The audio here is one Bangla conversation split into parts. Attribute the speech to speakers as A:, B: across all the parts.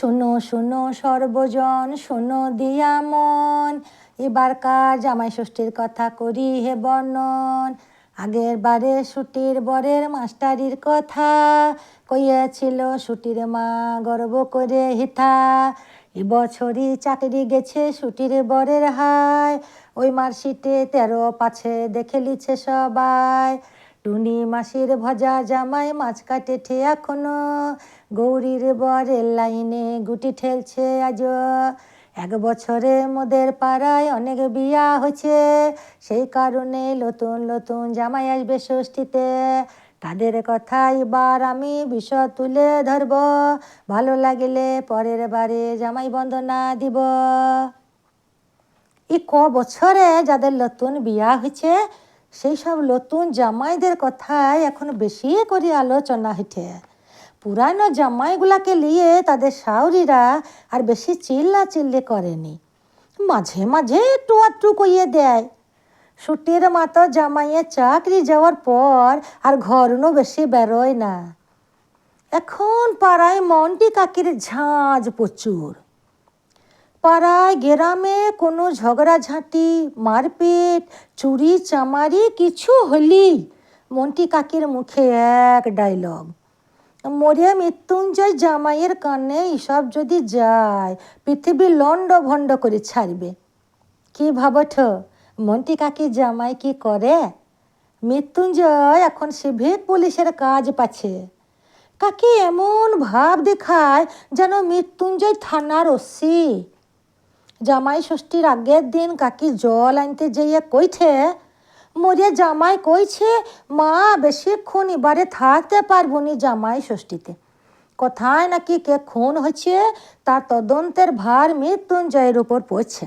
A: শুনো, শোনো সর্বজন, শোনো দিয়া মন। এবারকার জামাই ষষ্ঠীর কথা করি হে বর্ণন? আগের বারে ছুটির বরের মাস্টারির কথা। কইয়াছিল ছুটির মা গর্ব করে হিথা এবছরই চাকরি গেছে সুটির বরের হায়। ওই মার্কশিটে তেরো পাছে দেখে লিছে সবাই। টুনি মাসির ভজা জামাই মাছ কাটে ঠে এখনও। গৌরীর বরের লাইনে গুটি ঠেলছে আজ এক বছরে মোদের পাড়ায় অনেক বিয়া হয়েছে। সেই কারণে নতুন নতুন জামাই আসবে ষষ্ঠীতে। তাদের কথা এবার আমি বিষয় তুলে ধরব। ভালো লাগলে পরের বারে জামাই বন্দনা দিব। এই ক বছরে যাদের নতুন বিয়া হয়েছে সেই সব নতুন জামাইদের কথায় এখন বেশি করে আলোচনা হইছে পুরানো জামাইগুলাকে নিয়ে তাদের শাউরিরা আর বেশি চিল্লা চিল্লি করেনি। মাঝে মাঝে একটু আটটু কইয়ে দেয়। ছুটির মাতো জামাইয়ে চাকরি যাওয়ার পর আর ঘরনো বেশি বেরোয় না। এখন পাড়ায় মন্টি কাকির ঝাঁজ প্রচুর। পাড়ায় গ্রামে কোনো ঝগড়াঝাঁটি, মারপিট, চুরি চামারি কিছু হলি মন্টি কাকির মুখে এক ডায়লগ মরে মৃত্যুঞ্জয় জামাইয়ের কানে এসব যদি যায়, পৃথিবী লন্ড ভন্ড করে ছাড়বে। কি ভাবঠ মন্টি কাকি জামাই কি করে? মৃত্যুঞ্জয় এখন সিভিক পুলিশের কাজ পাচ্ছে। কাকি এমন ভাব দেখায় যেন মৃত্যুঞ্জয় থানার ওসি। জামাই ষষ্ঠীর আগের দিন কাকি জল আনতে যেয়ে কইছে মরে জামাই কইছে, মা বেশিক্ষণ এবারে থাকতে পারব নি জামাই ষষ্ঠীতে। কোথায় নাকি কে খুন হয়েছে তার তদন্তের ভার মৃত্যুঞ্জয়ের উপর পড়ছে।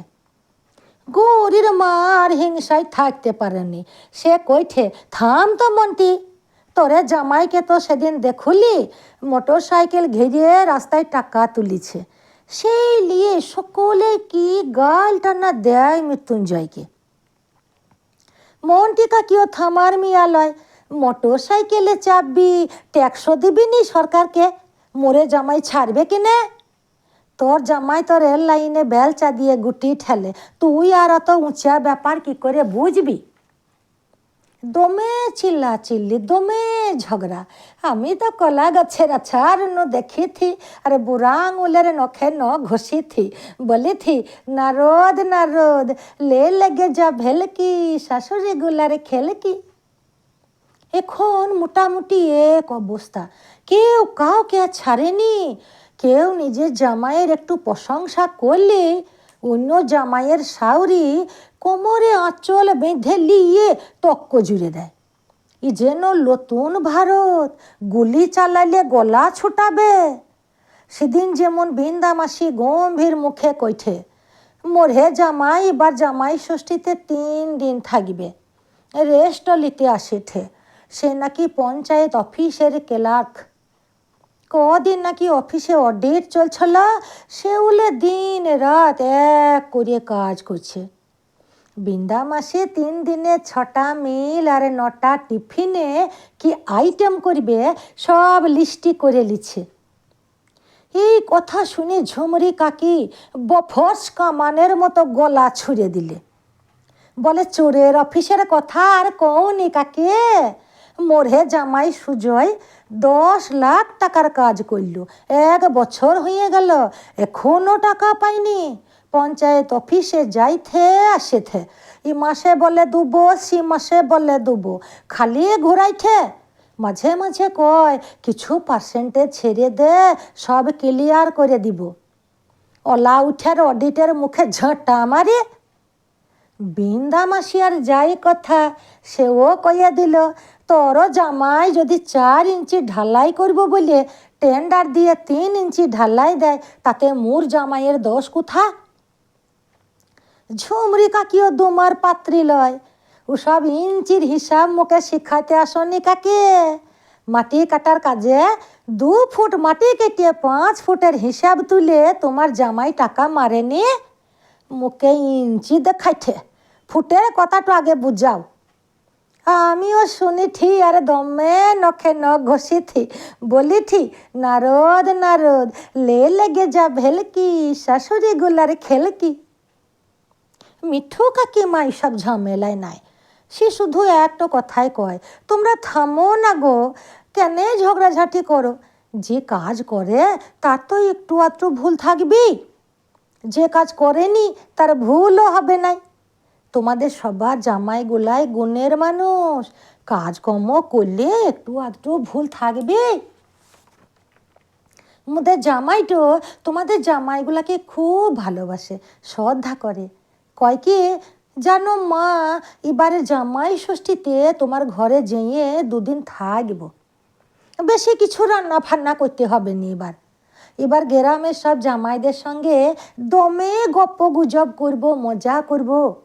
A: গৌরীর মা আর হিংসায় থাকতে পারেনি। সে কইঠে, থাম তো মন্টি, তোরে জামাইকে তো সেদিন দেখুলি মোটর সাইকেল ঘিরে রাস্তায় টাকা তুলিছে। সেই নিয়ে সকলে কি গাল টানা দেয় মৃত্যুঞ্জয়কে? মন্টি কাকিও থামার মিয়া লয় মোটর সাইকেলে চাপবি, ট্যাক্সও দিবি নি সরকারকে, মোরে জামাই ছাড়বে কিনে? তোর জামাই তো রেল লাইনে বেলচা দিয়ে গুটি ঠেলে, তুই আর অত উঁচা ব্যাপার কি করে বুঝবি? দমে চিল্লা চিল্লি দমে ঝগড়া। আমি তো কলা গছের আছার ন দেখিথি, আরে বুড়া আঙুলের নখে ন ঘষিথি। বলিথি, নারদ নারদ, লে লেগে যা ভেলকি, শাশুড়ি গুলারে খেলকি। এখন মোটামুটি এক অবস্থা। কেউ কাউকে ছাড়েনি। কেউ নিজের জামাইয়ের একটু প্রশংসা করলে অন্য জামাইয়ের সাউরি কোমরে আঁচল বেঁধে লিয়ে তক্ক জুড়ে দেয়। ই যেন নতুন ভারত, গুলি চালাইলে গলা ছুটাবে। সেদিন যেমন বৃন্দা মাসি গম্ভীর মুখে কইঠে মোরে জামাই এবার জামাই ষষ্ঠীতে তিন দিন থাকবে। রেস্ট নিতে আসিঠে, সে নাকি পঞ্চায়েত অফিসের ক্লার্ক। কদিন নাকি অফিসে অডিট চলছিল সেউলে দিন রাত এক করে কাজ করছে। বৃন্দা মাসে তিন দিনে ছটা মিল আর নটা টিফিনে কি আইটেম করবে সব লিস্টি করে লিছে। এই কথা শুনে ঝুমরি কাকি বফর্স কামানের মতো গলা ছুঁড়ে দিলে। বলে, চোরের অফিসের কথা আর কৌনি কাকে? মোরে জামাই সুজয় দশ লাখ টাকার কাজ করল। এক বছর হয়ে গেল, এখনও টাকা পাইনি। পঞ্চায়েত অফিসে যাইথে আসেথে। ই মাসে বলে দুবো, সি মাসে বলে দুবো। খালি ঘুরাইঠে মাঝে মাঝে কয়, কিছু পার্সেন্টেজ ছেড়ে দে, সব ক্লিয়ার করে দিব। ওলা উঠের অডিটের মুখে ঝাঁটা মারে। বৃন্দা মাসিয়ার যাই কথা, সেও কইয়া দিল তোর জামাই যদি চার ইঞ্চি ঢালাই করব বলে টেন্ডার দিয়ে তিন ইঞ্চি ঢালাই দেয়, তাতে মোর জামাইয়ের দোষ কোথা? ঝুমরি কাকিও দুমার পাত্রী লয়, ওসব ইঞ্চির হিসাব মুখে শিখাতে আসনি কাকে? মাটি কাটার কাজে দু ফুট মাটি কেটে পাঁচ ফুটের হিসাব তুলে তোমার জামাই টাকা মারেনি? মুখে ইঞ্চি দেখাইছে ফুটের কথাটা আগে বুঝাও। আমিও শুনিঠি, আর দমে নখে নখ ঘষিথি বলিঠি, নারদ নারদ, লে লেগে যা ভেলকি, শাশুড়ি গুলার খেলকি। মিঠু কাকিমা এইসব ঝামেলায় নাই। সে শুধু একটা কথাই কয়, তোমরা থামো না গো, কেনে ঝগড়াঝাটি করো? যে কাজ করে, তার তো একটু আধটু ভুল থাকবেই। যে কাজ করেনি, তার ভুলও হবে নাই। তোমাদের সবার জামাইগুলাই গুণের মানুষ। কাজকর্ম করলে একটু আধটু ভুল থাকবে। মোদের জামাইটো, তোমাদের জামাইগুলাকে খুব ভালোবাসে, শ্রদ্ধা করে। কয় কি, জানো মা এবারে জামাই ষষ্ঠীতে তোমার ঘরে যেয়ে দুদিন থাকব। বেশি কিছু রান্না ফান্না করতে হবে নি এবার। এবার গ্রামের সব জামাইদের সঙ্গে দমে গপ্প গুজব করব, মজা করব।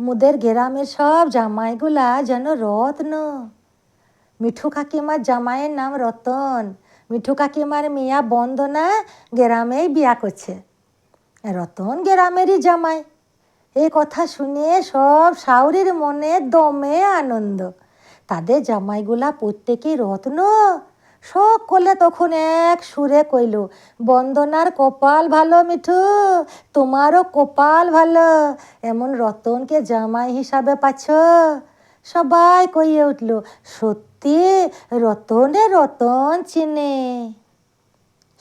A: মুদের গ্রামের সব জামাইগুলা যেন রত্ন। মিঠু কাকিমার জামাইয়ের নাম রতন। মিঠু কাকিমার মিয়া বন্দনা গ্রামেই বিয়া করছে। রতন গ্রামেরই জামাই। এই কথা শুনে সব সাউরির মনে দমে আনন্দ। তাদের জামাইগুলা প্রত্যেকেই রত্ন। সকলে তখন এক সুরে কইল, বন্দনার কপাল ভালো, মিঠু, তোমারও কপাল ভালো, এমন রতনকে জামাই হিসাবে পাচ্ছ। সবাই কইয়ে উঠল, সত্যি রতনে রতন চিনে।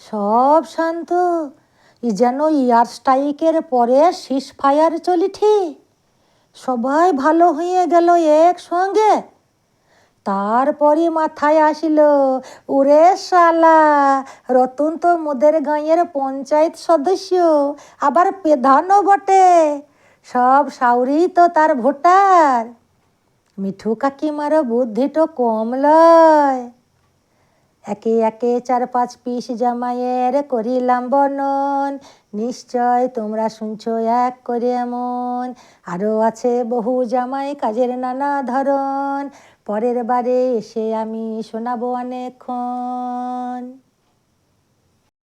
A: সব শান্ত, ই যেন ইয়ার স্ট্রাইকের পরে সিস ফায়ার চলিঠি। সবাই ভালো হয়ে গেল একসঙ্গে তারপরে মাথায় আসিল, ওরে শালা, রতন তো মোদের গাঁয়ের পঞ্চায়েত সদস্য, আবার প্রধানও বটে, সব সাউরি তো তার ভোটার। মিঠু কাকিমারও বুদ্ধিটো কম লয়। একে একে চার পাঁচ পিস জামাইয়ের করিলাম বর্ণন নিশ্চয় তোমরা শুনছো এক করে এমন। আরও আছে বহু জামাই কাজের নানা ধরন পরের বারে এসে আমি শোনাবো অনেকক্ষণ।